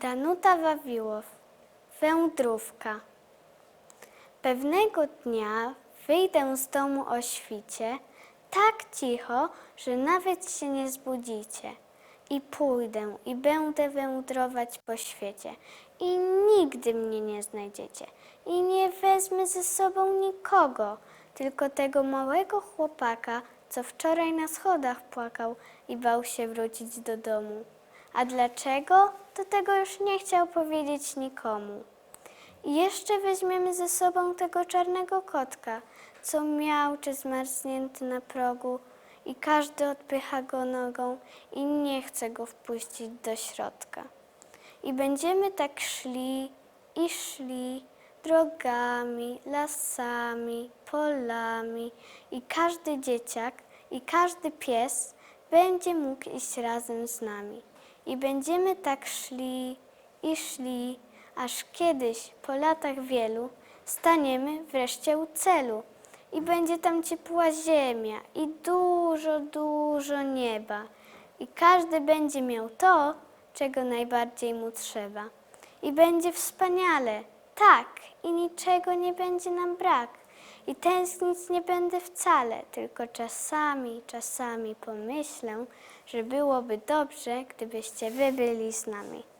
Danuta Wawiłow, wędrówka. Pewnego dnia wyjdę z domu o świcie, tak cicho, że nawet się nie zbudzicie. I pójdę i będę wędrować po świecie i nigdy mnie nie znajdziecie. I nie wezmę ze sobą nikogo, tylko tego małego chłopaka, co wczoraj na schodach płakał i bał się wrócić do domu. A dlaczego? To tego już nie chciał powiedzieć nikomu. I jeszcze weźmiemy ze sobą tego czarnego kotka, co miał czy zmarznięty na progu i każdy odpycha go nogą i nie chce go wpuścić do środka. I będziemy tak szli i szli drogami, lasami, polami i każdy dzieciak i każdy pies będzie mógł iść razem z nami. I będziemy tak szli i szli, aż kiedyś, po latach wielu, staniemy wreszcie u celu. I będzie tam ciepła ziemia i dużo, dużo nieba. I każdy będzie miał to, czego najbardziej mu trzeba. I będzie wspaniale, tak, i niczego nie będzie nam brak. I tęsknić nie będę wcale, tylko czasami, czasami pomyślę, że byłoby dobrze, gdybyście wy byli z nami.